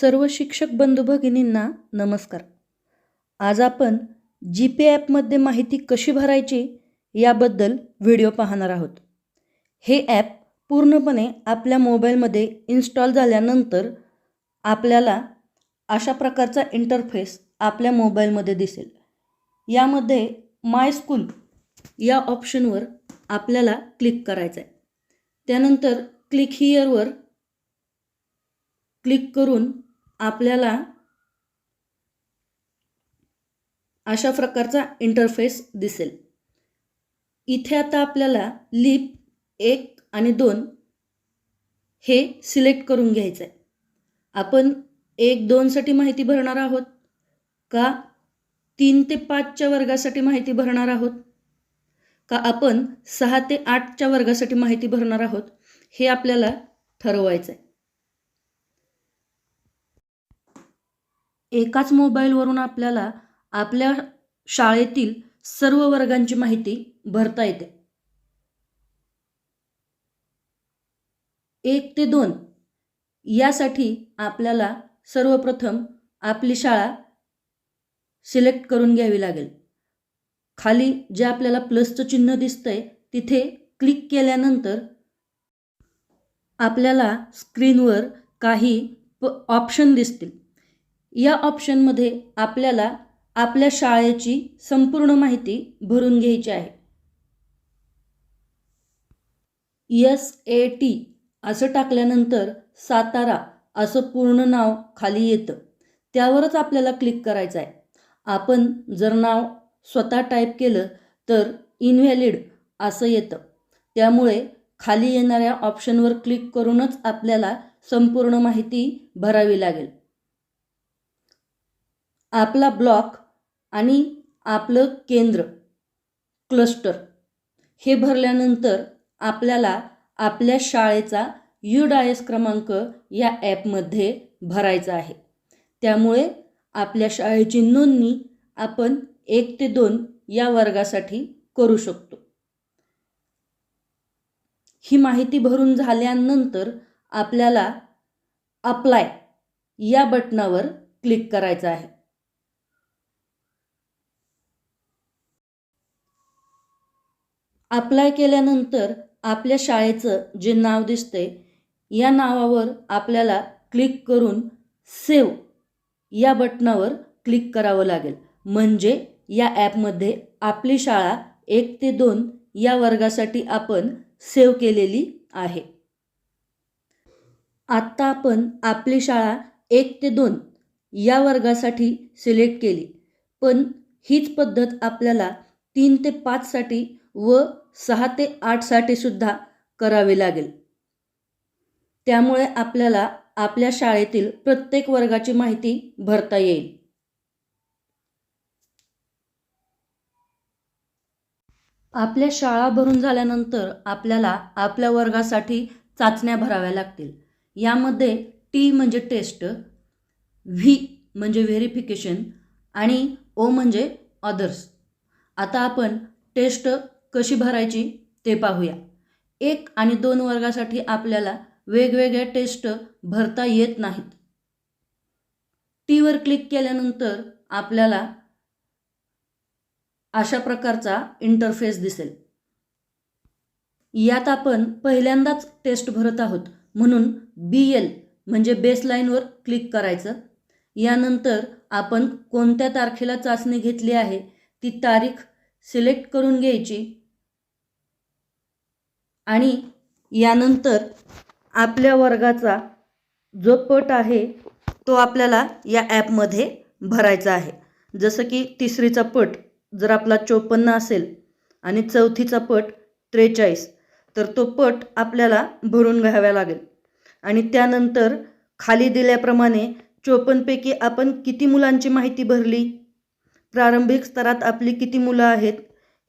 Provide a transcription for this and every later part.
सर्व शिक्षक बंधू भगिनींना नमस्कार. आज आपण जी पे ॲपमध्ये माहिती कशी भरायची याबद्दल व्हिडिओ पाहणार आहोत. हे ॲप पूर्णपणे आपल्या मोबाईलमध्ये इन्स्टॉल झाल्यानंतर आपल्याला अशा प्रकारचा इंटरफेस आपल्या मोबाईलमध्ये दिसेल. यामध्ये माय स्कूल या ऑप्शनवर आपल्याला क्लिक करायचं आहे त्यानंतर क्लिक हिअरवर क्लिक करून आपल्याला अशा प्रकारचा इंटरफेस दिसेल. इथे आता आपल्याला लिप एक आणि दोन हे सिलेक्ट करून घ्यायचं आहे आपण एक दोनसाठी माहिती भरणार आहोत का तीन ते पाचच्या वर्गासाठी माहिती भरणार आहोत? का आपण सहा ते आठच्या वर्गासाठी माहिती भरणार आहोत? हे आपल्याला ठरवायचं आहे एकाच मोबाईलवरून आपल्याला आपल्या शाळेतील सर्व वर्गांची माहिती भरता येते. एक ते दोन. यासाठी आपल्याला सर्वप्रथम आपली शाळा सिलेक्ट करून घ्यावी लागेल. खाली जे आपल्याला प्लसचं चिन्ह दिसतंय तिथे क्लिक केल्यानंतर आपल्याला स्क्रीनवर काही प ऑप्शन दिसतील. या ऑप्शनमध्ये आपल्याला आपल्या शाळेची संपूर्ण माहिती भरून घ्यायची आहे. एस ए टी असं टाकल्यानंतर सातारा असं पूर्ण नाव खाली येतं. त्यावरच आपल्याला क्लिक करायचं आहे. आपण जर नाव स्वतः टाईप केलं तर इनव्हॅलिड असं येतं. त्यामुळे खाली येणाऱ्या ऑप्शनवर क्लिक करूनच आपल्याला संपूर्ण माहिती भरावी लागेल. आपला ब्लॉक आणि आपलं केंद्र क्लस्टर. हे भरल्यानंतर आपल्याला आपल्या शाळेचा यू डायस क्रमांक या ॲपमध्ये भरायचा आहे. त्यामुळे आपल्या शाळेची नोंदणी आपण एक ते दोन या वर्गासाठी करू शकतो. ही माहिती भरून झाल्यानंतर आपल्याला अप्लाय या बटनावर क्लिक करायचं आहे. अप्लाय केल्यानंतर आपल्या शाळेचं जे नाव दिसतंय या नावावर आपल्याला क्लिक करून सेव या बटनावर क्लिक करावं लागेल. म्हणजे या ॲपमध्ये आपली शाळा एक ते दोन या वर्गासाठी आपण सेव केलेली आहे. आत्ता आपण आपली शाळा एक ते दोन या वर्गासाठी सिलेक्ट केली. पण हीच पद्धत आपल्याला तीन ते पाचसाठी व सहा ते आठसाठी सुद्धा करावी लागेल. त्यामुळे आपल्याला आपल्या शाळेतील प्रत्येक वर्गाची माहिती भरता येईल. आपल्या शाळा भरून झाल्यानंतर आपल्याला आपल्या वर्गासाठी चाचण्या भराव्या लागतील. यामध्ये टी म्हणजे टेस्ट व्ही म्हणजे व्हेरिफिकेशन आणि ओ म्हणजे अदर्स आता आपण टेस्ट कशी भरायची ते पाहूया. एक आणि दोन वर्गासाठी आपल्याला वेगवेगळ्या टेस्ट भरता येत नाहीत. टीवर क्लिक केल्यानंतर आपल्याला अशा प्रकारचा इंटरफेस दिसेल. यात आपण पहिल्यांदाच टेस्ट भरत आहोत. म्हणून बी एल म्हणजे बेसलाईनवर क्लिक करायचं. यानंतर आपण कोणत्या तारखेला चाचणी घेतली आहे ती तारीख सिलेक्ट करून घ्यायची. आणि यानंतर आपल्या वर्गाचा जो पट आहे तो आपल्याला या ॲपमध्ये भरायचा आहे. जसं की तिसरीचा पट जर आपला चोपन्न असेल आणि चौथीचा पट त्रेचाळीस तर तो पट आपल्याला भरून घ्यावा लागेल. आणि त्यानंतर खाली दिल्याप्रमाणे चोपन्नपैकी आपण किती मुलांची माहिती भरली? प्रारंभिक स्तरात आपली किती मुलं आहेत?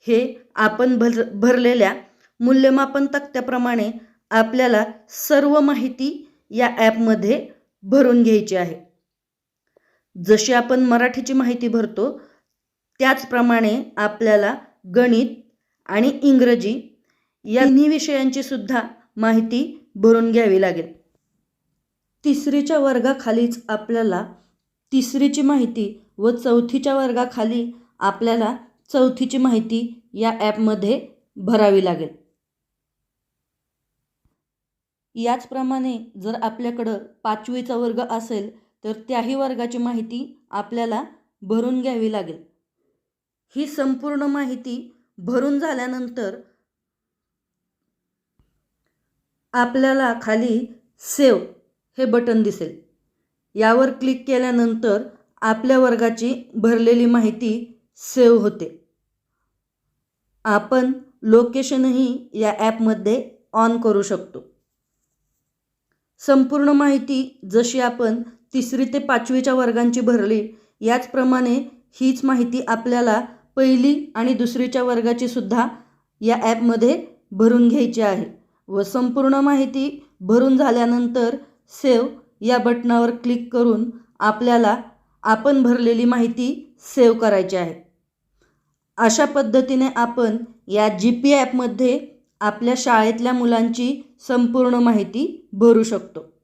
हे आपण भर भरलेल्या मूल्यमापन तक्त्याप्रमाणे आपल्याला सर्व माहिती या ॲपमध्ये भरून घ्यायची आहे. जशी आपण मराठीची माहिती भरतो त्याचप्रमाणे आपल्याला गणित आणि इंग्रजी या तिन्ही विषयांची सुद्धा माहिती भरून घ्यावी लागेल. तिसरीच्या वर्गाखालीच आपल्याला तिसरीची माहिती व चौथीच्या वर्गाखाली आपल्याला चौथीची माहिती या ॲपमध्ये भरावी लागेल. याचप्रमाणे जर आपल्याकडं पाचवीचा वर्ग असेल तर त्याही वर्गाची माहिती आपल्याला भरून घ्यावी लागेल. ही संपूर्ण माहिती भरून झाल्यानंतर आपल्याला खाली सेव हे बटन दिसेल. यावर क्लिक केल्यानंतर आपल्या वर्गाची भरलेली माहिती सेव्ह होते. आपण लोकेशनही या ॲपमध्ये ऑन करू शकतो. संपूर्ण माहिती जशी आपण तिसरी ते पाचवीच्या वर्गांची भरली याचप्रमाणे हीच माहिती आपल्याला पहिली आणि दुसरीच्या वर्गाची सुद्धा या ॲपमध्ये भरून घ्यायची आहे व संपूर्ण माहिती भरून झाल्यानंतर सेव या बटनावर क्लिक करून आपल्याला आपण भरलेली माहिती सेव्ह करायची आहे. अशा पद्धतीने आपण या जी पी ॲपमध्ये आपल्या शाळेतल्या मुलांची संपूर्ण माहिती भरू शकतो.